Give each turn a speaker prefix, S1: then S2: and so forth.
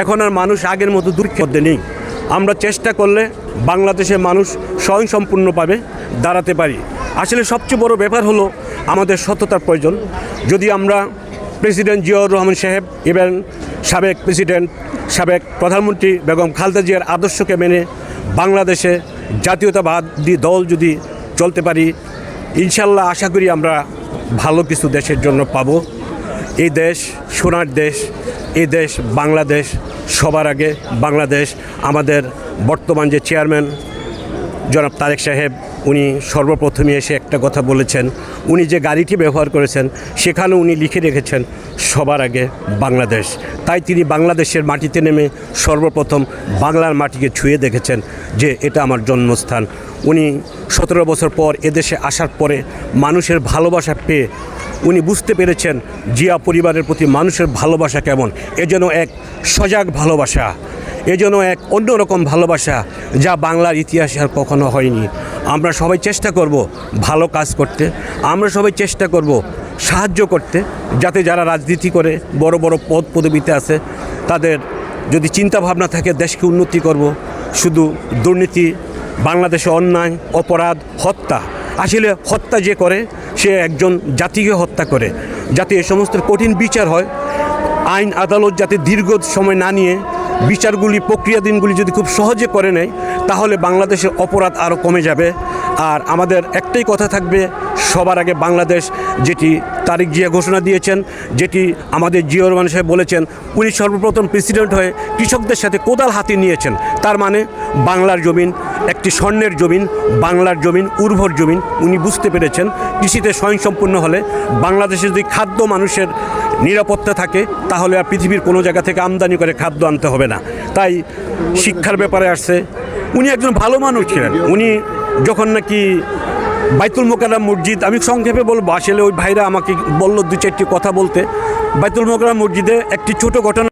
S1: এখন আর মানুষ আগের মতো মধ্যে নেই। আমরা চেষ্টা করলে বাংলাদেশের মানুষ স্বয়ংসম্পূর্ণভাবে দাঁড়াতে পারি। আসলে সবচেয়ে বড় ব্যাপার হলো আমাদের সততার প্রয়োজন। যদি আমরা প্রেসিডেন্ট জিয়াউর রহমান সাহেব এবং সাবেক প্রেসিডেন্ট, সাবেক প্রধানমন্ত্রী বেগম খালেদা জিয়ার আদর্শকে মেনে বাংলাদেশে জাতীয়তাবাদী দল যদি চলতে পারি, ইনশাল্লাহ আশা করি আমরা ভালো কিছু দেশের জন্য পাব। এই দেশ সোনার দেশ এই দেশ বাংলাদেশ সবার আগে বাংলাদেশ। আমাদের বর্তমান যে চেয়ারম্যান জনাব তারেক সাহেব উনি সর্বপ্রথমে এসে একটা কথা বলেছেন। উনি যে গাড়িটি ব্যবহার করেছেন সেখানে উনি লিখে রেখেছেন, সবার আগে বাংলাদেশ। তাই তিনি বাংলাদেশের মাটিতে নেমে সর্বপ্রথম বাংলার মাটিকে ছুঁয়ে দেখেছেন যে এটা আমার জন্মস্থান। উনি সতেরো বছর পর এদেশে আসার পরে মানুষের ভালোবাসা পেয়ে উনি বুঝতে পেরেছেন জিয়া পরিবারের প্রতি মানুষের ভালোবাসা কেমন। এ যেন এক সজাগ ভালোবাসা। এ যেন এক অন্যরকম ভালোবাসা যা বাংলার ইতিহাসে আর কখনো হয়নি। আমরা সবাই চেষ্টা করব ভালো কাজ করতে, আমরা সবাই চেষ্টা করব সাহায্য করতে, যাতে যারা রাজনীতি করে, বড় বড় পদ পদবিতে আছে, তাদের যদি চিন্তা ভাবনা থাকে দেশকে উন্নতি করব। শুধু দুর্নীতি, বাংলাদেশে অন্যায়, অপরাধ, হত্যা, আসলে হত্যা যে করে, সে একজন জাতিকে হত্যা করে। যাতে এ সমস্ত কঠিন বিচার হয়, আইন আদালত যাতে দীর্ঘ সময় না নিয়ে বিচারগুলি প্রক্রিয়াদিনগুলি যদি খুব সহজে করে নেয়, তাহলে বাংলাদেশের অপরাধ আরও কমে যাবে। আর আমাদের একটাই কথা থাকবে, সবার আগে বাংলাদেশ, যেটি তারিক জিয়া ঘোষণা দিয়েছেন, যেটি আমাদের জিয়া রহমান বলেছেন, উনি সর্বপ্রথম প্রেসিডেন্ট হয়ে কৃষকদের সাথে কোদাল হাতে নিয়েছেন। তার মানে বাংলার জমিন, একটি স্বর্ণের জমিন, বাংলার জমিন, উর্বর জমিন, উনি বুঝতে পেরেছেন। কৃষিতে স্বয়ংসম্পূর্ণ হলে বাংলাদেশে যদি খাদ্য মানুষের নিরাপত্তা থাকে, তাহলে আর পৃথিবীর কোনো জায়গা থেকে আমদানি করে খাদ্য আনতে হবে না। তাই শিক্ষার ব্যাপারে আসছে। উনি একজন ভালো মানুষ ছিলেন। উনি যখন নাকি বাইতুল মোকারাম মসজিদ, আমি সংক্ষেপে বলব, আসলে ওই ভাইরা আমাকে বলল দু চারটি কথা বলতে। বাইতুল মোকারাম মসজিদে একটি ছোট ঘটনা